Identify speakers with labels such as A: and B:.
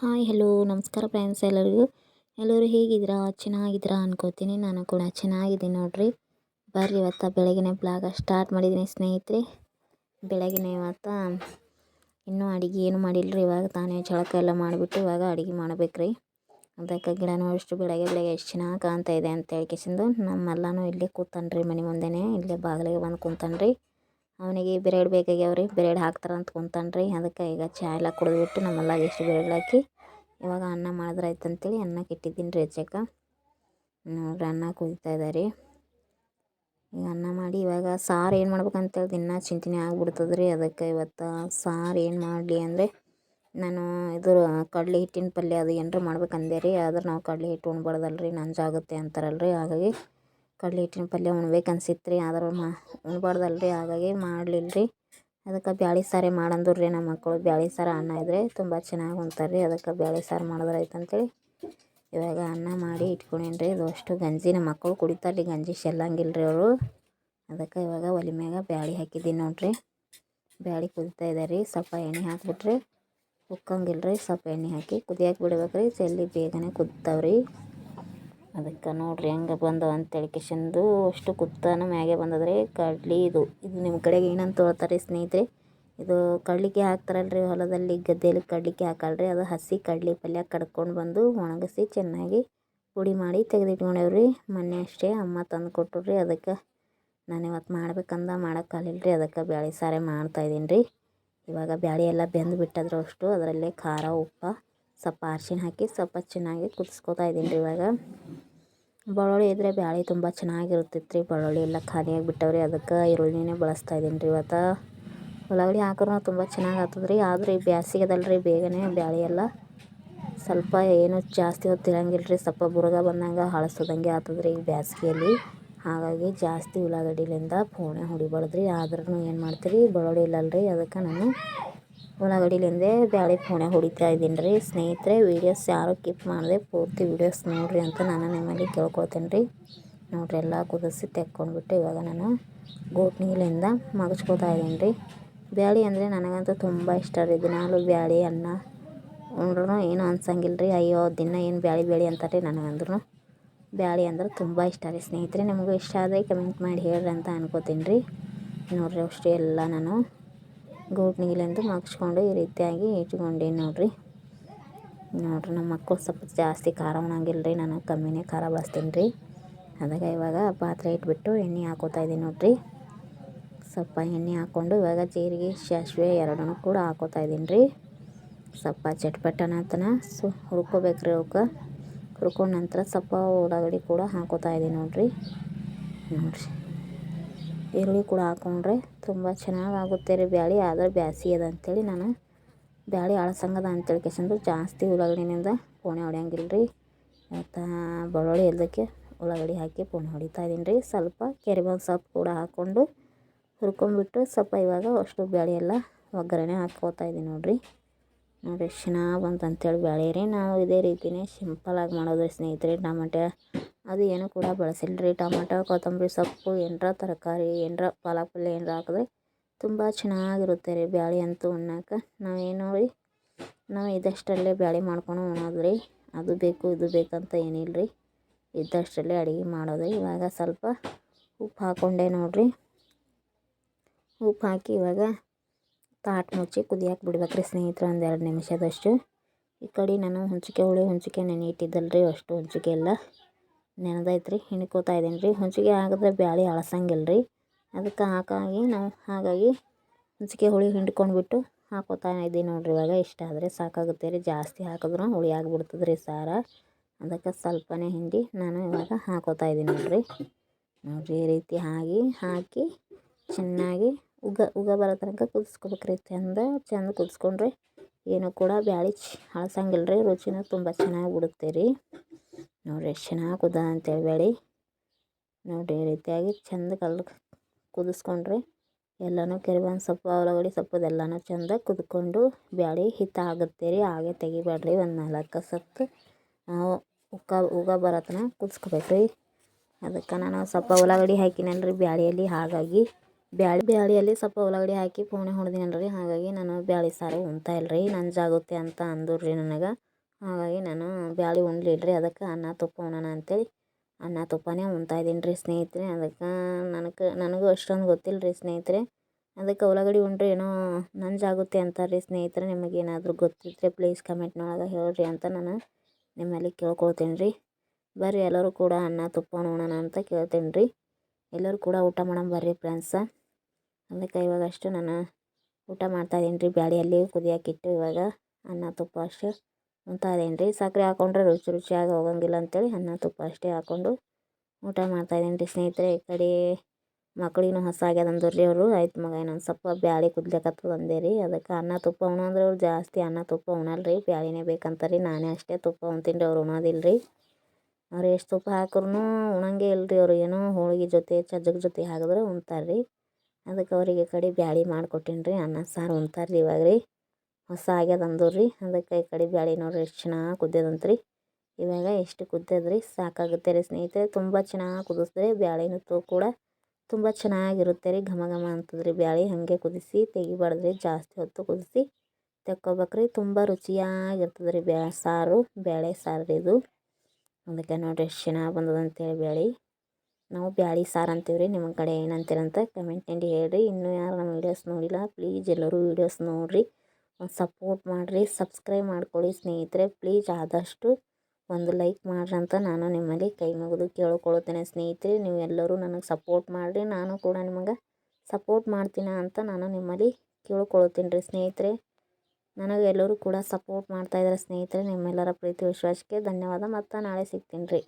A: Hi, hello, ನಮಸ್ಕಾರ friends ಎಲ್ಲರಿಗೂ. ಎಲ್ಲರೂ ಹೇಗಿದ್ದೀರಾ? ಚೆನ್ನಾಗಿದ್ದೀರಾ ಅನ್ಕೋತೀನಿ. ನಾನು ಕೂಡ ಚೆನ್ನಾಗಿದ್ದೀನಿ ನೋಡ್ರಿ. ಬರ್ರಿ, ಇವತ್ತು ಬೆಳಗಿನ ಬ್ಲಾಗ ಸ್ಟಾರ್ಟ್ ಮಾಡಿದ್ದೀನಿ ಸ್ನೇಹಿತರೆ. ಬೆಳಗಿನ ಇವತ್ತು ಇನ್ನೂ ಅಡುಗೆ ಏನು ಮಾಡಿಲ್ಲರಿ ಇವಾಗ ತಾನೇ ಚಳಕ ಎಲ್ಲ ಮಾಡಿಬಿಟ್ಟು ಇವಾಗ ಅಡುಗೆ ಮಾಡ್ಬೇಕ್ರಿ. ಅದಕ್ಕೆ ಗಿಡ ನೋಡಿಷ್ಟು ಬೆಳಗ್ಗೆ ಬೆಳಗ್ಗೆ ಎಷ್ಟು ಚೆನ್ನಾಗಿ ಕಾಣ್ತಾ ಇದೆ ಅಂತ ಹೇಳ್ಕೆಸಿಂದು ನಮ್ಮೆಲ್ಲನೂ ಇಲ್ಲೇ ಕೂತಾನ್ರಿ ಮನೆ ಮುಂದೆನೇ. ಇಲ್ಲೇ ಬಾಗಿಲಿಗೆ ಬಂದು ಕುಂತಾನ್ರಿ. ಅವನಿಗೆ ಬಿರೇಡ್ ಹಾಕ್ತಾರೆ ಅಂತ ಕುಂತಾನೆ ರೀ ಅದಕ್ಕೆ ಈಗ ಚಹಾ ಎಲ್ಲ ಕುಡಿದ್ಬಿಟ್ಟು ನಮ್ಮೆಲ್ಲ ಎಷ್ಟು ಬ್ರೆಡ್ ಹಾಕಿ ಇವಾಗ ಅನ್ನ ಮಾಡಿದ್ರೆ ಆಯ್ತು ಅಂತೇಳಿ ಅನ್ನಕ್ಕೆ ಇಟ್ಟಿದ್ದೀನಿ ರೀ ಹೆಚ್ಚಕ್ಕ ನೋಡ್ರಿ ಅನ್ನ ಕುದಿತಾ ಇದ್ದಾರೆ ಈಗ ಅನ್ನ ಮಾಡಿ ಇವಾಗ ಸಾರು ಏನು ಮಾಡ್ಬೇಕಂತೇಳಿ ದಿನ ಚಿಂತನೆ ಆಗ್ಬಿಡ್ತದೆ ರೀ ಅದಕ್ಕೆ ಇವತ್ತು ಸಾರು ಏನು ಮಾಡಲಿ ಅಂದರೆ ನಾನು ಇದು ಕಡಲೆ ಹಿಟ್ಟಿನ ಪಲ್ಯ ಅದು ಏನರ ಮಾಡ್ಬೇಕಂದೆ ರೀ ಆದ್ರೆ ನಾವು ಕಡಲೆ ಹಿಟ್ಟು ಉಣ್ಬಾರ್ದಲ್ಲ ರೀ ನಂಜಾಗುತ್ತೆ ಅಂತಾರಲ್ಲ ರೀ ಹಾಗಾಗಿ ಕಡಲೆ ಹಿಟ್ಟಿನ ಪಲ್ಯ ಉಣ್ಬೇಕು ಅನ್ಸಿತ್ತು ರೀ ಆದ್ರೆ ಮಾ ಉಣ್ಬಾರ್ದಲ್ಲ ರೀ ಹಾಗಾಗಿ ಮಾಡಲಿಲ್ಲ ರೀ ಅದಕ್ಕೆ ಬ್ಯಾಳೆ ಸಾರೇ ಮಾಡಂದ್ರು ರೀ ನಮ್ಮ ಮಕ್ಕಳು ಬ್ಯಾಳೆ ಸಾರು ಅನ್ನ ಇದ್ದರೆ ತುಂಬ ಚೆನ್ನಾಗಿ ಉಣ್ತಾರೆ ರೀ ಅದಕ್ಕೆ ಬ್ಯಾಳೆ ಸಾರು ಮಾಡಿದ್ರೆ ಅಂತೇಳಿ ಇವಾಗ ಅನ್ನ ಮಾಡಿ ಇಟ್ಕೊಂಡೇನಿ ರೀ ಇದು ಅಷ್ಟು ಗಂಜಿ ನಮ್ಮ ಮಕ್ಕಳು ಕುಡಿತಾರೆ ರೀ ಗಂಜಿ ಚೆಲ್ಲಂಗಿಲ್ಲ ರೀ ಅವರು. ಅದಕ್ಕೆ ಇವಾಗ ಒಲೆ ಮ್ಯಾಗ ಬ್ಯಾಳೆ ಹಾಕಿದ್ದೀನಿ ನೋಡಿರಿ. ಬ್ಯಾಳೆ ಕುದಿತಾ ಇದೆ ರೀ ಸ್ವಲ್ಪ ಎಣ್ಣೆ ಹಾಕ್ಬಿಟ್ರಿ ಉಕ್ಕಂಗಿಲ್ಲ ರೀ ಸ್ವಲ್ಪ ಎಣ್ಣೆ ಹಾಕಿ ಕುದಿಯಕ್ಕೆ ಬಿಡ್ಬೇಕು ರೀ ಜಲ್ದಿ ಬೇಗನೆ ಕುದ್ತಾವ್ರಿ. ಅದಕ್ಕೆ ನೋಡಿರಿ ಹೆಂಗೆ ಬಂದವ ಅಂತೇಳಿ ಕಿಶನ್ದು ಅಷ್ಟು ಕುತ್ತಾನ ಮ್ಯಾಗೆ ಬಂದದ್ರಿ ಕಡ್ಲಿ ಇದು. ಇದು ನಿಮ್ಮ ಕಡೆಗೆ ಏನಂತ ಹೇಳ್ತಾರೆ ಸ್ನೇಹಿತರೆ? ಇದು ಕಡ್ಲಿಗೆ ಹಾಕ್ತಾರಲ್ರಿ ಹೊಲದಲ್ಲಿ, ಗದ್ದೆಯಲ್ಲಿ ಕಡ್ಲಿಗೆ ಹಾಕಲ್ರಿ. ಅದು ಹಸಿ ಕಡ್ಲಿ ಪಲ್ಯ ಕಡ್ಕೊಂಡು ಬಂದು ಒಣಗಿಸಿ ಚೆನ್ನಾಗಿ ಪುಡಿ ಮಾಡಿ ತೆಗೆದಿಟ್ಕೊಂಡೇವ್ರಿ. ಮೊನ್ನೆ ಅಷ್ಟೇ ಅಮ್ಮ ತಂದು ಕೊಟ್ಟರು ರೀ ಅದಕ್ಕೆ ನಾನು ಇವತ್ತು ಮಾಡ್ಬೇಕಂದ ಮಾಡೋಕ್ಕಾಗಲಿಲ್ಲ ರೀ ಅದಕ್ಕೆ ಬ್ಯಾಳೆ ಸಾರೇ ಮಾಡ್ತಾಯಿದ್ದೀನಿ ರೀ ಇವಾಗ ಬ್ಯಾಳೆ ಎಲ್ಲ ಬೆಂದು ಬಿಟ್ಟದ್ರು ಅಷ್ಟು ಅದರಲ್ಲೇ ಖಾರ, ಉಪ್ಪು ಸ್ವಲ್ಪ ಅರ್ಶಿಣ ಹಾಕಿ ಸ್ವಲ್ಪ ಚೆನ್ನಾಗಿ ಕುದಿಸ್ಕೊತಾ ಇದ್ದೀನಿ ರೀ ಇವಾಗ. ಬೆಳ್ಳುಳ್ಳಿ ಇದ್ದರೆ ಬ್ಯಾಳಿ ತುಂಬ ಚೆನ್ನಾಗಿರುತ್ತಿತ್ತು ರೀ ಬೆಳ್ಳುಳ್ಳಿ ಎಲ್ಲ ಖಾಲಿಯಾಗಿ ಬಿಟ್ಟವ್ರಿ ಅದಕ್ಕೆ ಈರುಳ್ಳಿನೇ ಬಳಸ್ತಾ ಇದ್ದೀನಿ ರೀ ಇವತ್ತು. ಉಳ್ಳಾಗಡ್ಡಿ ಹಾಕ್ರೂ ತುಂಬ ಚೆನ್ನಾಗಿ ಆಗ್ತದೆ ರೀ ಆದರೆ ಈ ಅದಲ್ಲ ಬೇಗನೆ ಬ್ಯಾಳೆ ಎಲ್ಲ. ಸ್ವಲ್ಪ ಏನು ಜಾಸ್ತಿ ಹೊತ್ತಿರಂಗಿಲ್ಲ ರೀ ಸ್ವಲ್ಪ ಬುರುಗ ಬಂದಂಗೆ ಹಳಸೋದಂಗೆ ಆಗ್ತದೆ ರೀ ಈ ಬ್ಯಾಸಿಗೆಯಲ್ಲಿ. ಹಾಗಾಗಿ ಜಾಸ್ತಿ ಉಳ್ಳಾಗಡ್ಡಿಲಿಂದ ಫೋಣೆ ಹೊಡಿಬಾರ್ದು ರೀ ಆದ್ರೂ ಏನು ಮಾಡ್ತೀರಿ? ಬೆಳ್ಳುಳ್ಳಿ ಇಲ್ಲಲ್ಲ ರೀ ಅದಕ್ಕೆ ನಾನು ಉಳ್ಳಾಗಡ್ಡಿಲಿಂದೇ ಬ್ಯಾಳೆ ಫೋಣೆ ಹೊಡಿತಾ ಇದ್ದೀನಿ ರೀ ಸ್ನೇಹಿತರೆ ವೀಡಿಯೋಸ್ ಯಾರು ಕಿಪ್ ಮಾಡಿದೆ ಪೂರ್ತಿ ವೀಡಿಯೋಸ್ ನೋಡಿರಿ ಅಂತ ನಾನು ನಿಮ್ಮಲ್ಲಿ ಕೇಳ್ಕೊಳ್ತೇನೆ ರೀ ನೋಡಿರಿ, ಎಲ್ಲ ಕುದಿಸಿ ತೆಕ್ಕೊಂಡ್ಬಿಟ್ಟು ಇವಾಗ ನಾನು ಗೋಟ್ ನೀಲಿಂದ ಮಗಚ್ಕೋತಾ ಇದ್ದೀನಿ ರೀ ಬ್ಯಾಳಿ ಅಂದರೆ ನನಗಂತೂ ತುಂಬ ಇಷ್ಟ ರೀ. ದಿನಾಲು ಬ್ಯಾಳಿ, ಅನ್ನ ಉಂಡ್ರೂ ಏನು ಅನ್ಸಂಗಿಲ್ಲ ರೀ ಅಯ್ಯೋ, ದಿನ ಏನು ಬ್ಯಾಳಿ ಬೇಳಿ ಅಂತಾರೆ ನನಗಂದ್ರೂ ಬ್ಯಾಳಿ ಅಂದ್ರೆ ತುಂಬ ಇಷ್ಟ ರೀ. ಸ್ನೇಹಿತರೆ, ನಿಮಗೂ ಇಷ್ಟ ಆದರೆ ಕಮೆಂಟ್ ಮಾಡಿ ಹೇಳ್ರಿ ಅಂತ ಅನ್ಕೋತೀನಿ ರೀ ನೋಡ್ರಿ, ಅಷ್ಟೇ ಎಲ್ಲ ನಾನು ಗೋಟ್ ನೀಲಂದು ಮಗ್ಸ್ಕೊಂಡು ಈ ರೀತಿಯಾಗಿ ಇಟ್ಕೊಂಡೀನಿ ನೋಡಿರಿ. ನೋಡಿರಿ ನಮ್ಮ ಮಕ್ಕಳು ಸ್ವಲ್ಪ ಜಾಸ್ತಿ ಖಾರ ಉಣಂಗಿಲ್ಲ ರೀ ನಾನು ಕಮ್ಮಿನೇ ಖಾರ ಬಳಸ್ತೀನಿ ರೀ ಅದಕ್ಕೆ ಇವಾಗ ಪಾತ್ರೆ ಇಟ್ಬಿಟ್ಟು ಎಣ್ಣೆ ಹಾಕೋತಾ ಇದ್ದೀನಿ ನೋಡಿರಿ. ಸ್ವಲ್ಪ ಎಣ್ಣೆ ಹಾಕ್ಕೊಂಡು ಇವಾಗ ಜೀರಿಗೆ, ಸಾಸಿವೆ ಎರಡನ್ನೂ ಕೂಡ ಹಾಕೋತಾ ಇದ್ದೀನಿ ರೀ ಸ್ವಲ್ಪ ಚಟ್ಪಟ್ ಅನ್ನತನ ಸು ಹುರ್ಕೋಬೇಕು ರೀ ಅವಕ್ಕೆ. ಹುರ್ಕೊಂಡ ನಂತರ ಸ್ವಲ್ಪ ಉಳ್ಳಾಗಡ್ಡಿ ಕೂಡ ಹಾಕೋತಾ ಇದ್ದೀನಿ ನೋಡಿರಿ. ನೋಡಿರಿ. ಈರುಳ್ಳಿ ಕೂಡ ಹಾಕೊಂಡ್ರೆ ತುಂಬ ಚೆನ್ನಾಗಾಗುತ್ತೆ ರೀ ಬ್ಯಾಳಿ. ಆದರೆ ಬ್ಯಾಸಿ ಅದ ಅಂಥೇಳಿ ನಾನು ಬ್ಯಾಳಿ ಅಳಸಂಗದ ಅಂತೇಳಿ. ಕೇಸಂದು ಜಾಸ್ತಿ ಉಳ್ಳಾಗಡ್ಡಿನಿಂದ ಪೋಣೆ ಹೊಡ್ಯಂಗಿಲ್ಲ ರೀ ಮತ್ತು ಬೆಳ್ಳುಳ್ಳಿ ಎಲ್ಲದಕ್ಕೆ ಉಳ್ಳಾಗಡ್ಡಿ ಹಾಕಿ ಪೋಣೆ ಹೊಡಿತಾ ಇದ್ದೀನಿ ರೀ. ಸ್ವಲ್ಪ ಕೆರಿಬೇವು ಸೊಪ್ಪು ಕೂಡ ಹಾಕ್ಕೊಂಡು ಹುರ್ಕೊಂಡ್ಬಿಟ್ಟು ಸ್ವಲ್ಪ ಇವಾಗ ಅಷ್ಟು ಬ್ಯಾಳಿ ಎಲ್ಲ ಒಗ್ಗರಣೆ ಹಾಕ್ಕೋತಾ ಇದ್ದೀನಿ ನೋಡಿರಿ. ನೋಡಿ ಎಷ್ಟು ಚೆನ್ನಾಗಿ ಬಂತು ಬ್ಯಾಳೆ ರೀ. ನಾವು ಇದೇ ರೀತಿಯೇ ಸಿಂಪಲಾಗಿ ಮಾಡೋದು ಸ್ನೇಹಿತರೆ. ಟಮಾಟೆ ಅದು ಏನು ಕೂಡ ಬಳಸಿಲ್ಲ ರೀ ಟೊಮೆಟೊ, ಕೊತ್ತಂಬರಿ, ಸೊಪ್ಪು, ಏನರ ತರಕಾರಿ, ಏನರ ಪಾಲಕ್ ಪಲ್ಯ ಏನರ ಹಾಕಿದ್ರೆ ತುಂಬ ಚೆನ್ನಾಗಿರುತ್ತೆ ರೀ ಬ್ಯಾಳಿ ಅಂತೂ ಉಣ್ಣಕ್ಕೆ ನಾವೇನು ರೀ, ನಾವು ಇದ್ದಷ್ಟರಲ್ಲೇ ಬ್ಯಾಳಿ ಮಾಡ್ಕೊಂಡು ಉಣೋದು ರೀ ಅದು ಬೇಕು, ಇದು ಬೇಕಂತ ಏನಿಲ್ಲ ರೀ ಇದ್ದಷ್ಟರಲ್ಲೇ ಅಡುಗೆ ಮಾಡೋದು ಇವಾಗ ಸ್ವಲ್ಪ ಉಪ್ಪು ಹಾಕ್ಕೊಂಡೆ ನೋಡಿರಿ. ಉಪ್ಪು ಹಾಕಿ ಇವಾಗ ತಾಟ್ ಮುಚ್ಚಿ ಕುದಿಯಕ್ಕೆ ಬಿಡ್ಬೇಕು ರೀ ಸ್ನೇಹಿತರೆ ಒಂದು ಎರಡು ನಿಮಿಷದಷ್ಟು. ಈ ಕಡೆ ನಾನು ಹುಂಚಿಕೆ ಹುಳಿ, ಹುಂಚಿಕೆ ನೆನೆ ರೀ ಅಷ್ಟು ಹುಂಚಿಕೆ ಎಲ್ಲ ನೆನೆದೈತೆ ರೀ ಹಿಂಡ್ಕೋತಾ ಇದ್ದೀನಿ ರೀ ಹುಂಚಿಗೆ ಹಾಕಿದ್ರೆ ಬ್ಯಾಳೆ ಅಳಸಂಗಿಲ್ಲ ರೀ ಅದಕ್ಕೆ ಹಾಗಾಗಿ ನಾವು ಹಾಗಾಗಿ ಹುಂಚಿಗೆ ಹುಳಿ ಹಿಂಡ್ಕೊಂಡ್ಬಿಟ್ಟು ಹಾಕೋತಾ ಇದ್ದೀನಿ ನೋಡಿರಿ ಇವಾಗ. ಇಷ್ಟ ಆದರೆ ಸಾಕಾಗುತ್ತೆ ರೀ. ಜಾಸ್ತಿ ಹಾಕಿದ್ರು ಹುಳಿ ಆಗಿಬಿಡ್ತದೆ ರೀ ಸಾರ. ಅದಕ್ಕೆ ಸ್ವಲ್ಪನೇ ಹಿಂಡಿ ನಾನು ಇವಾಗ ಹಾಕೋತಾ ಇದ್ದೀನಿ ನೋಡಿರಿ. ನೋಡಿರಿ ಈ ರೀತಿ ಹಾಕಿ ಹಾಕಿ ಚೆನ್ನಾಗಿ ಉಗ ಉಗ ಬರೋ ತನಕ ಕುದಿಸ್ಕೋಬೇಕು ರೀ ಚೆಂದ ಚೆಂದ ಕುದಿಸ್ಕೊಂಡ್ರೆ ಏನೂ ಕೂಡ ಬ್ಯಾಳಿ ಹಳಸಂಗಿಲ್ಲ ರೀ ರುಚಿನೂ ತುಂಬ ಚೆನ್ನಾಗಿ ಬಿಡುತ್ತೆ ರೀ. ನೋಡಿರಿ ಎಷ್ಟು ಚೆನ್ನಾಗಿ ಕುದ ಅಂತೇಳಿ ಬೇಳೆ. ನೋಡಿರಿ ಈ ರೀತಿಯಾಗಿ ಚೆಂದ ಕಲ್ ಕುದಿಸ್ಕೊಂಡ್ರಿ. ಎಲ್ಲನೂ ಕೆರಿಬೇವಿನ ಸೊಪ್ಪು ಸೊಪ್ಪು ಎಲ್ಲಾನು ಚೆಂದ ಕುದ್ಕೊಂಡು ಬ್ಯಾಳಿ ಹಿತ ಆಗುತ್ತೆ ರೀ. ಹಾಗೆ ತೆಗಿಬೇಡ್ರಿ ಒಂದು ನಾಲ್ಕು ಸತ್ತು ಉಕ್ಕ, ಉಗ ಬರತ್ತನ ಕುದಿಸ್ಕೋಬೇಕು ರೀ. ಅದಕ್ಕೆ ನಾನು ಸ್ವಲ್ಪ ಉಳ್ಳಾಗಡ್ಡಿ ಹಾಕಿನಲ್ರಿ ಬ್ಯಾಳಿಯಲ್ಲಿ. ಹಾಗಾಗಿ ಬ್ಯಾಳಿ, ಬ್ಯಾಳಿಯಲ್ಲಿ ಸ್ವಲ್ಪ ಉಳ್ಳಾಗಡ್ಡಿ ಹಾಕಿ ಪೋಣೆ ಹೊಡೆದಿನಲ್ರಿ ಹಾಗಾಗಿ ನಾನು ಬ್ಯಾಳಿ ಸಾರು ಉಣ್ತಾ ಇಲ್ಲರಿ ನಂಜಾಗುತ್ತೆ ಅಂತ ಅಂದರು ರೀ ನನಗೆ. ಹಾಗಾಗಿ ನಾನು ಬ್ಯಾಳಿ ಉಣ್ಲಿಲ್ಲ ರೀ ಅದಕ್ಕೆ ಅನ್ನ ತುಪ್ಪ ಉಣ್ಣೋಣ ಅಂತೇಳಿ ಅನ್ನ ತುಪ್ಪನೇ ಉಣ್ತಾ ಇದ್ದೀನಿ ರೀ ಸ್ನೇಹಿತರೆ. ಅದಕ್ಕೆ ನನಗೆ ನನಗೂ ಅಷ್ಟೊಂದು ಗೊತ್ತಿಲ್ಲ ರೀ ಸ್ನೇಹಿತರೆ. ಅದಕ್ಕೆ ಉಳ್ಳಾಗಡ್ಡಿ ಉಂಡ್ರೆ ಏನೋ ನಂಜಾಗುತ್ತೆ ಅಂತಾರೆ ರೀ ಸ್ನೇಹಿತರೆ ನಿಮಗೇನಾದರೂ ಗೊತ್ತಿದ್ದರೆ ಪ್ಲೀಸ್ ಕಮೆಂಟ್ನೊಳಗೆ ಹೇಳ್ರಿ ಅಂತ ನಾನು ನಿಮ್ಮಲ್ಲಿ ಕೇಳ್ಕೊಳ್ತೀನಿ ರೀ. ಬರ್ರಿ, ಎಲ್ಲರೂ ಕೂಡ ಅನ್ನ ತುಪ್ಪ ಉಣ್ಣೋಣ ಅಂತ ಕೇಳ್ತೀನಿ ರೀ. ಎಲ್ಲರೂ ಕೂಡ ಊಟ ಮಾಡೋಣ ಬರ್ರಿ ಫ್ರೆಂಡ್ಸ ಅದಕ್ಕೆ ಇವಾಗ ಅಷ್ಟು ನಾನು ಊಟ ಮಾಡ್ತಾಯಿದ್ದೀನಿ ರೀ. ಬ್ಯಾಳಿಯಲ್ಲಿ ಕುದಿಯೋಕ್ಕಿಟ್ಟು ಇವಾಗ ಅನ್ನ ತುಪ್ಪ ಅಷ್ಟೇ ಉಣ್ತಾ ಇದ್ದೀನಿ ರೀ ಸಕ್ಕರೆ ಹಾಕ್ಕೊಂಡ್ರೆ ರುಚಿ ರುಚಿಯಾಗಿ ಹೋಗಂಗಿಲ್ಲ ಅಂತೇಳಿ ಅನ್ನ, ತುಪ್ಪ ಅಷ್ಟೇ ಹಾಕ್ಕೊಂಡು ಊಟ ಮಾಡ್ತಾಯಿದ್ದೀನಿ ರೀ ಸ್ನೇಹಿತರೆ. ಈ ಕಡೆ ಮಕ್ಳಿಗೂ ಹಸಾಗ್ಯದ ಅಂದರು ರೀ ಅವರು. ಆಯ್ತು ಮಗ, ಇನ್ನೊಂದು ಸ್ವಲ್ಪ ಬ್ಯಾಳಿ ಕುದ್ಲಕತ್ತದ ಅಂದೆ ರೀ ಅದಕ್ಕೆ ಅನ್ನ, ತುಪ್ಪ ಉಣಂದ್ರೆ ಅವ್ರು ಜಾಸ್ತಿ ಅನ್ನ, ತುಪ್ಪ ಉಣಲ್ಲ ರೀ ಬ್ಯಾಳಿನೇ ಬೇಕಂತಾರೆ. ನಾನೇ ಅಷ್ಟೇ ತುಪ್ಪ ಉಣ್ತೀನಿ ರೀ ಅವ್ರು ಉಣೋದಿಲ್ಲ ರೀ ಅವ್ರು ಎಷ್ಟು ತುಪ್ಪ ಹಾಕ್ರೂ ಉಣಂಗೆ ಇಲ್ಲ ರೀ ಅವ್ರು. ಏನೋ ಹೋಳಿಗೆ ಜೊತೆ, ಚಜ್ಜಗ ಜೊತೆ ಹಾಕಿದ್ರೆ ಉಣ್ತಾರೆ ರೀ ಅದಕ್ಕೆ ಅವರಿಗೆ ಕಡೆ ಬ್ಯಾಳಿ ಮಾಡಿಕೊಟ್ಟೀನಿ ರೀ ಅನ್ನ, ಸಾರು ಉಣ್ತಾರೆ ರೀ ಇವಾಗ ರೀ ಹೊಸ ಆಗ್ಯದ ಅಂದರು ರೀ. ಅದಕ್ಕೆ ಈ ಕಡೆ ಬ್ಯಾಳೆ ನೋಡ್ರಿ ಎಷ್ಟು ಚೆನ್ನಾಗಿ ಕುದ್ದದಂತ್ರಿ ಇವಾಗ ಎಷ್ಟು ಕುದ್ದದ್ರಿ ಸಾಕಾಗುತ್ತೆ ರೀ ಸ್ನೇಹಿತರೆ. ತುಂಬ ಚೆನ್ನಾಗಿ ಕುದಿಸಿದ್ರೆ ಬ್ಯಾಳೆನೂ ತೂ ಕೂಡ ತುಂಬ ಚೆನ್ನಾಗಿರುತ್ತೆ ರೀ. ಘಮ ಘಮ ಅಂತದೆ ರೀ ಬ್ಯಾಳೆ. ಹಾಗೆ ಕುದಿಸಿ, ತೆಗಿಬಾರ್ದ್ರಿ. ಜಾಸ್ತಿ ಹೊತ್ತು ಕುದಿಸಿ ತೆಕ್ಕೋಬೇಕ್ರಿ. ತುಂಬ ರುಚಿಯಾಗಿರ್ತದೆ ರೀ ಬ್ಯಾ, ಸಾರು ಬೇಳೆ ಸಾರು ರೀ ಇದು. ಅದಕ್ಕೆ ನೋಡಿರಿ ಎಷ್ಟು ಚೆನ್ನಾಗಿ ಬಂದದಂತೇಳಿ ಬ್ಯಾಳೆ. ನಾವು ಬ್ಯಾಳಿ ಸಾರು ಅಂತೀವಿ ರೀ ನಿಮ್ಮ ಕಡೆ ಏನಂತೀರಂತ ಕಮೆಂಟ್ನಲ್ಲಿ ಹೇಳ್ರಿ. ಇನ್ನೂ ಯಾರು ನಮ್ಮ ವೀಡಿಯೋಸ್ ನೋಡಿಲ್ಲ ಪ್ಲೀಸ್ ಎಲ್ಲರೂ ವೀಡಿಯೋಸ್ ನೋಡಿರಿ. ಸಪೋರ್ಟ್ ಮಾಡಿರಿ, ಸಬ್ಸ್ಕ್ರೈಬ್ ಮಾಡ್ಕೊಳ್ಳಿ ಸ್ನೇಹಿತರೆ. ಪ್ಲೀಸ್ ಆದಷ್ಟು ಒಂದು ಲೈಕ್ ಮಾಡ್ರಿ ಅಂತ ನಾನು ನಿಮ್ಮಲ್ಲಿ ಕೈ ಮುಗಿದು ಕೇಳ್ಕೊಳ್ತೇನೆ ಸ್ನೇಹಿತರೆ. ನೀವೆಲ್ಲರೂ ನನಗೆ ಸಪೋರ್ಟ್ ಮಾಡಿರಿ, ನಾನು ಕೂಡ ನಿಮಗೆ ಸಪೋರ್ಟ್ ಮಾಡ್ತೀನಿ ಅಂತ ನಾನು ನಿಮ್ಮಲ್ಲಿ ಕೇಳ್ಕೊಳ್ತೀನಿ ರೀ ಸ್ನೇಹಿತರೆ. ನನಗೆ ಎಲ್ಲರೂ ಕೂಡ ಸಪೋರ್ಟ್ ಮಾಡ್ತಾಯಿದ್ದಾರೆ ಸ್ನೇಹಿತರೆ. ನಿಮ್ಮೆಲ್ಲರ ಪ್ರೀತಿ, ವಿಶ್ವಾಸಕ್ಕೆ ಧನ್ಯವಾದ. ಮತ್ತು ನಾಳೆ ಸಿಗ್ತೀನಿ ರೀ.